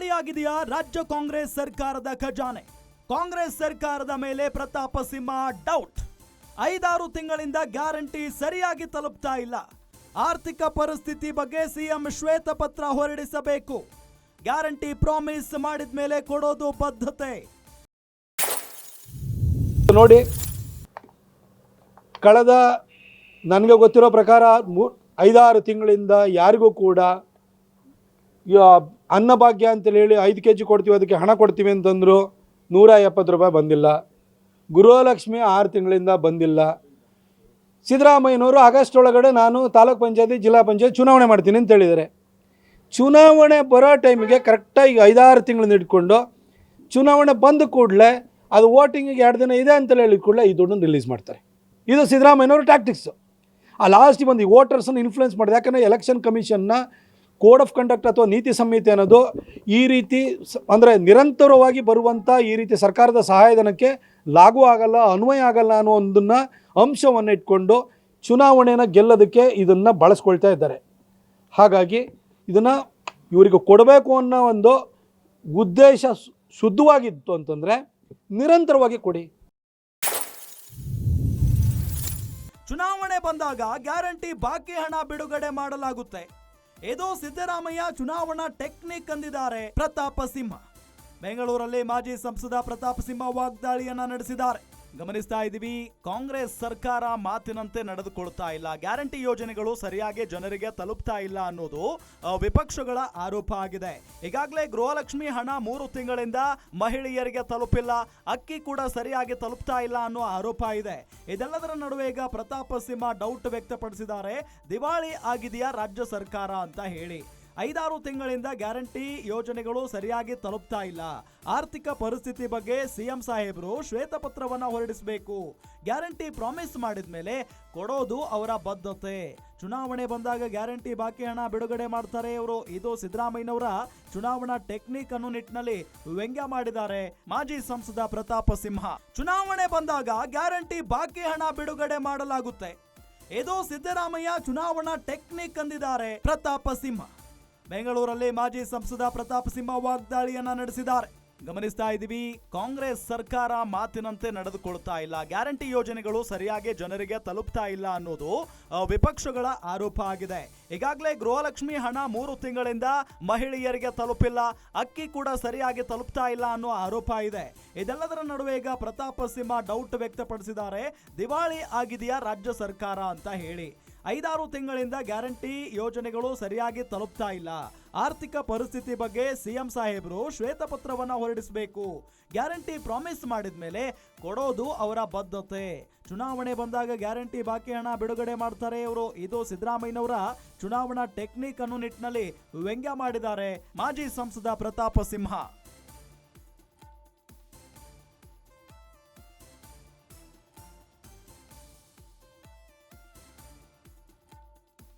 ದಿವಾಳಿಯಾಗಿದೆಯಾ ರಾಜ್ಯ ಕಾಂಗ್ರೆಸ್ ಸರ್ಕಾರದ ಖಜಾನೆ? ಕಾಂಗ್ರೆಸ್ ಸರ್ಕಾರದ ಮೇಲೆ ಪ್ರತಾಪ ಸಿಂಹ ಡೌಟ್ ಐದಾರು ತಿಂಗಳಿಂದ ಗ್ಯಾರಂಟಿ ಸರಿಯಾಗಿ ತಲುಪ್ತಾ ಇಲ್ಲ. ಆರ್ಥಿಕ ಪರಿಸ್ಥಿತಿ ಬಗ್ಗೆ ಸಿಎಂ ಶ್ವೇತಪತ್ರ ಹೊರಡಿಸಬೇಕು. ಗ್ಯಾರಂಟಿ ಪ್ರಾಮಿಸ್ ಮಾಡಿದ ಮೇಲೆ ಕೊಡೋದು ಬದ್ಧತೆ. ನೋಡಿ, ಕಳೆದ ನನಗೆ ಗೊತ್ತಿರೋ ಪ್ರಕಾರ ಐದಾರು ತಿಂಗಳಿಂದ ಯಾರಿಗೂ ಕೂಡ ಅನ್ನಭಾಗ್ಯ ಅಂತೇಳಿ ಹೇಳಿ ಐದು ಕೆ ಜಿ ಕೊಡ್ತೀವಿ, ಅದಕ್ಕೆ ಹಣ ಕೊಡ್ತೀವಿ ಅಂತಂದರು ನೂರ ಎಪ್ಪತ್ತು ರೂಪಾಯಿ ಬಂದಿಲ್ಲ. ಗೃಹಲಕ್ಷ್ಮಿ ಆರು ತಿಂಗಳಿಂದ ಬಂದಿಲ್ಲ. ಸಿದ್ದರಾಮಯ್ಯನವರು ಆಗಸ್ಟ್ ಒಳಗಡೆ ನಾನು ತಾಲೂಕ್ ಪಂಚಾಯತಿ, ಜಿಲ್ಲಾ ಪಂಚಾಯತ್ ಚುನಾವಣೆ ಮಾಡ್ತೀನಿ ಅಂತ ಹೇಳಿದ್ದಾರೆ. ಚುನಾವಣೆ ಬರೋ ಟೈಮಿಗೆ ಕರೆಕ್ಟಾಗಿ ಐದಾರು ತಿಂಗಳನ್ನ ಇಟ್ಕೊಂಡು ಚುನಾವಣೆ ಬಂದ ಕೂಡಲೇ ಅದು ವೋಟಿಂಗಿಗೆ ಎರಡು ದಿನ ಇದೆ ಅಂತೇಳಿ ಹೇಳಿದ ಕೂಡಲೇ ಈ ದುಡ್ಡನ್ನು ರಿಲೀಸ್ ಮಾಡ್ತಾರೆ. ಇದು ಸಿದ್ದರಾಮಯ್ಯನವರು ಟ್ಯಾಕ್ಟಿಕ್ಸು ಆ ಲಾಸ್ಟಿಗೆ ಬಂದು ಈ ವೋಟರ್ಸನ್ನು ಇನ್ಫ್ಲುಯೆನ್ಸ್ ಮಾಡಿದೆ. ಯಾಕಂದರೆ ಎಲೆಕ್ಷನ್ ಕಮಿಷನ್ನ ಕೋಡ್ ಆಫ್ ಕಂಡಕ್ಟ್ ಅಥವಾ ನೀತಿ ಸಂಹಿತೆ ಅನ್ನೋದು ಈ ರೀತಿ ಅಂದರೆ ನಿರಂತರವಾಗಿ ಬರುವಂಥ ಈ ರೀತಿ ಸರ್ಕಾರದ ಸಹಾಯಧನಕ್ಕೆ ಲಾಗೂ ಆಗಲ್ಲ, ಅನ್ವಯ ಆಗಲ್ಲ ಅನ್ನೋ ಒಂದನ್ನು ಅಂಶವನ್ನು ಇಟ್ಕೊಂಡು ಚುನಾವಣೆನ ಗೆಲ್ಲೋದಕ್ಕೆ ಇದನ್ನು ಬಳಸ್ಕೊಳ್ತಾ ಇದ್ದಾರೆ. ಹಾಗಾಗಿ ಇದನ್ನು ಇವರಿಗೆ ಕೊಡಬೇಕು ಅನ್ನೋ ಒಂದು ಉದ್ದೇಶ ಶುದ್ಧವಾಗಿತ್ತು ಅಂತಂದರೆ ನಿರಂತರವಾಗಿ ಕೊಡಿ. ಚುನಾವಣೆ ಬಂದಾಗ ಗ್ಯಾರಂಟಿ ಬಾಕಿ ಹಣ ಬಿಡುಗಡೆ ಮಾಡಲಾಗುತ್ತೆ. ಇದು ಸಿದ್ದರಾಮಯ್ಯ ಚುನಾವಣಾ ಟೆಕ್ನಿಕ್ ಅಂದಿದ್ದಾರೆ. ಪ್ರತಾಪ ಸಿಂಹ. ಬೆಂಗಳೂರಲ್ಲಿ ಮಾಜಿ ಸಂಸದ ಪ್ರತಾಪ ಸಿಂಹ ವಾಗ್ದಾಳಿಯನ್ನ ನಡೆಸಿದ್ದಾರೆ. ಗಮನಿಸ್ತಾ ಇದ್ದೀವಿ. ಕಾಂಗ್ರೆಸ್ ಸರ್ಕಾರ ಮಾತಿನಂತೆ ನಡೆದುಕೊಳ್ತಾ ಇಲ್ಲ. ಗ್ಯಾರಂಟಿ ಯೋಜನೆಗಳು ಸರಿಯಾಗಿ ಜನರಿಗೆ ತಲುಪ್ತಾ ಇಲ್ಲ ಅನ್ನೋದು ವಿಪಕ್ಷಗಳ ಆರೋಪ ಆಗಿದೆ. ಈಗಾಗಲೇ ಗೃಹಲಕ್ಷ್ಮಿ ಹಣ ಮೂರು ತಿಂಗಳಿಂದ ಮಹಿಳೆಯರಿಗೆ ತಲುಪಿಲ್ಲ. ಅಕ್ಕಿ ಕೂಡ ಸರಿಯಾಗಿ ತಲುಪ್ತಾ ಇಲ್ಲ ಅನ್ನೋ ಆರೋಪ ಇದೆ. ಇದೆಲ್ಲದರ ನಡುವೆ ಈಗ ಪ್ರತಾಪ ಸಿಂಹ ಡೌಟ್ ವ್ಯಕ್ತಪಡಿಸಿದ್ದಾರೆ. ದಿವಾಳಿ ಆಗಿದೆಯಾ ರಾಜ್ಯ ಸರ್ಕಾರ ಅಂತ ಹೇಳಿ. ಐದಾರು ತಿಂಗಳಿಂದ ಗ್ಯಾರಂಟಿ ಯೋಜನೆಗಳು ಸರಿಯಾಗಿ ತಲುಪ್ತಾ ಇಲ್ಲ. ಆರ್ಥಿಕ ಪರಿಸ್ಥಿತಿ ಬಗ್ಗೆ ಸಿಎಂ ಸಾಹೇಬರು ಶ್ವೇತಪತ್ರವನ್ನ ಹೊರಡಿಸಬೇಕು. ಗ್ಯಾರಂಟಿ ಪ್ರಾಮಿಸ್ ಮಾಡಿದ ಮೇಲೆ ಕೊಡೋದು ಅವರ ಬದ್ಧತೆ. ಚುನಾವಣೆ ಬಂದಾಗ ಗ್ಯಾರಂಟಿ ಬಾಕಿ ಹಣ ಬಿಡುಗಡೆ ಮಾಡ್ತಾರೆ ಇವರು. ಇದು ಸಿದ್ದರಾಮಯ್ಯನವರ ಚುನಾವಣಾ ಟೆಕ್ನಿಕ್ ಅನ್ನು ನಿಟ್ಟಿನಲ್ಲಿ ವ್ಯಂಗ್ಯ ಮಾಡಿದ್ದಾರೆ ಮಾಜಿ ಸಂಸದ ಪ್ರತಾಪ ಸಿಂಹ. ಚುನಾವಣೆ ಬಂದಾಗ ಗ್ಯಾರಂಟಿ ಬಾಕಿ ಹಣ ಬಿಡುಗಡೆ ಮಾಡಲಾಗುತ್ತೆ. ಇದು ಸಿದ್ದರಾಮಯ್ಯ ಚುನಾವಣಾ ಟೆಕ್ನಿಕ್ ಅಂದಿದ್ದಾರೆ ಪ್ರತಾಪ ಸಿಂಹ. ಬೆಂಗಳೂರಲ್ಲಿ ಮಾಜಿ ಸಂಸದ ಪ್ರತಾಪ್ ಸಿಂಹ ವಾಗ್ದಾಳಿಯನ್ನ ನಡೆಸಿದ್ದಾರೆ. ಗಮನಿಸ್ತಾ ಇದ್ದೀವಿ, ಕಾಂಗ್ರೆಸ್ ಸರ್ಕಾರ ಮಾತಿನಂತೆ ನಡೆದುಕೊಳ್ತಾ ಇಲ್ಲ. ಗ್ಯಾರಂಟಿ ಯೋಜನೆಗಳು ಸರಿಯಾಗಿ ಜನರಿಗೆ ತಲುಪ್ತಾ ಇಲ್ಲ ಅನ್ನೋದು ವಿಪಕ್ಷಗಳ ಆರೋಪ ಆಗಿದೆ. ಈಗಾಗಲೇ ಗೃಹಲಕ್ಷ್ಮಿ ಹಣ ಮೂರು ತಿಂಗಳಿಂದ ಮಹಿಳೆಯರಿಗೆ ತಲುಪಿಲ್ಲ, ಅಕ್ಕಿ ಕೂಡ ಸರಿಯಾಗಿ ತಲುಪ್ತಾ ಇಲ್ಲ ಅನ್ನೋ ಆರೋಪ ಇದೆ. ಇದೆಲ್ಲದರ ನಡುವೆ ಈಗ ಪ್ರತಾಪ ಸಿಂಹ ಡೌಟ್ ವ್ಯಕ್ತಪಡಿಸಿದ್ದಾರೆ. ದಿವಾಳಿ ಆಗಿದೆಯಾ ರಾಜ್ಯ ಸರ್ಕಾರ ಅಂತ ಹೇಳಿ. ಐದಾರು ತಿಂಗಳಿಂದ ಗ್ಯಾರಂಟಿ ಯೋಜನೆಗಳು ಸರಿಯಾಗಿ ತಲುಪ್ತಾ ಇಲ್ಲ. ಆರ್ಥಿಕ ಪರಿಸ್ಥಿತಿ ಬಗ್ಗೆ ಸಿಎಂ ಸಾಹೇಬರು ಶ್ವೇತಪತ್ರವನ್ನ ಹೊರಡಿಸಬೇಕು. ಗ್ಯಾರಂಟಿ ಪ್ರಾಮಿಸ್ ಮಾಡಿದ ಮೇಲೆ ಕೊಡೋದು ಅವರ ಬದ್ಧತೆ. ಚುನಾವಣೆ ಬಂದಾಗ ಗ್ಯಾರಂಟಿ ಬಾಕಿ ಹಣ ಬಿಡುಗಡೆ ಮಾಡ್ತಾರೆ ಇವರು. ಇದು ಸಿದ್ದರಾಮಯ್ಯನವರ ಚುನಾವಣಾ ಟೆಕ್ನಿಕ್ ಅನ್ನು ನಿಟ್ಟಿನಲ್ಲಿ ವ್ಯಂಗ್ಯ ಮಾಡಿದ್ದಾರೆ ಮಾಜಿ ಸಂಸದ ಪ್ರತಾಪ ಸಿಂಹ.